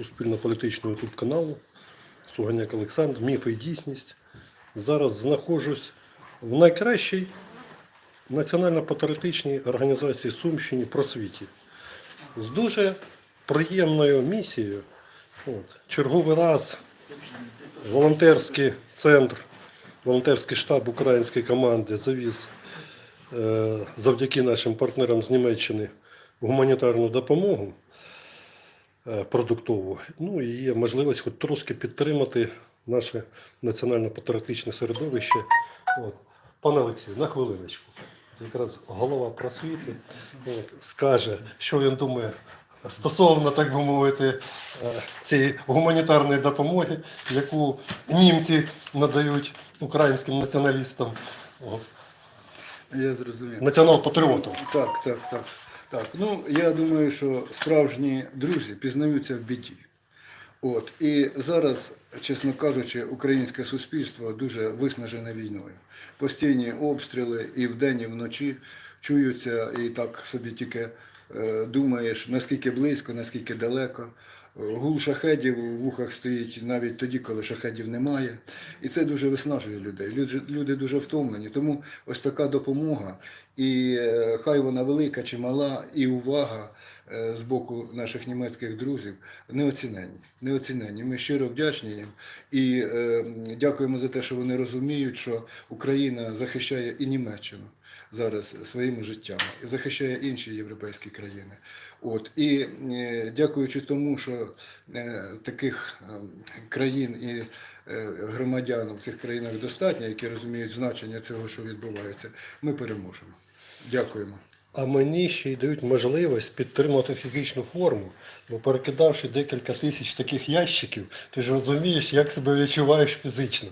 суспільно-політичного ютуб каналу Суганяк Олександр, Міфи і дійсність. Зараз знаходжусь в найкращій національно-патріотичній організації Сумщині просвіті. З дуже приємною місією. От, черговий раз волонтерський центр, волонтерський штаб української команди завіз е, завдяки нашим партнерам з Німеччини гуманітарну допомогу продуктову. Ну і є можливість хоч трошки підтримати наше національно-патріотичне середовище. От. Пане Олексію, на хвилиночку. Якраз голова просвіти от, скаже, що він думає стосовно, так би мовити, е, цієї гуманітарної допомоги, яку німці надають українським націоналістам, от, Я зрозумів. Націонал-патріотом. Так, так, так. Так, ну я думаю, що справжні друзі пізнаються в біді. От і зараз, чесно кажучи, українське суспільство дуже виснажене війною. Постійні обстріли і вдень, і вночі чуються, і так собі тільки думаєш, наскільки близько, наскільки далеко. Гул шахедів у вухах стоїть навіть тоді, коли шахедів немає. І це дуже виснажує людей. Люди, дуже втомлені. Тому ось така допомога, і е, хай вона велика чи мала, і увага е, з боку наших німецьких друзів неоціненні. неоціненні. Ми щиро вдячні їм і е, дякуємо за те, що вони розуміють, що Україна захищає і Німеччину зараз своїми життями і захищає інші європейські країни. От і е, дякуючи тому, що е, таких е, країн і громадян в цих країнах достатньо, які розуміють значення цього, що відбувається, ми переможемо. Дякуємо. А мені ще й дають можливість підтримати фізичну форму, бо перекидавши декілька тисяч таких ящиків, ти ж розумієш, як себе відчуваєш фізично.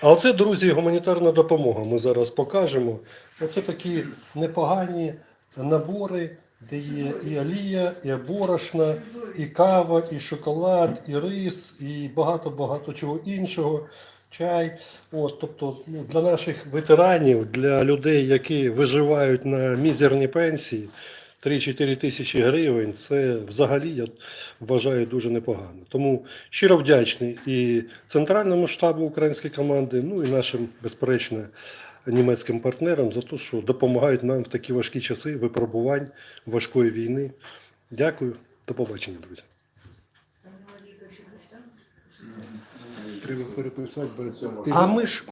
А оце, друзі, гуманітарна допомога. Ми зараз покажемо. Оце такі непогані набори, де є і олія, і борошна, і кава, і шоколад, і рис, і багато-багато чого іншого. Чай, от, тобто ну, для наших ветеранів, для людей, які виживають на мізерні пенсії, 3-4 тисячі гривень, це взагалі я вважаю дуже непогано. Тому щиро вдячний і центральному штабу української команди, ну і нашим, безперечно, німецьким партнерам за те, що допомагають нам в такі важкі часи випробувань важкої війни. Дякую, до побачення, друзі. Треба переписати цим. А ми ж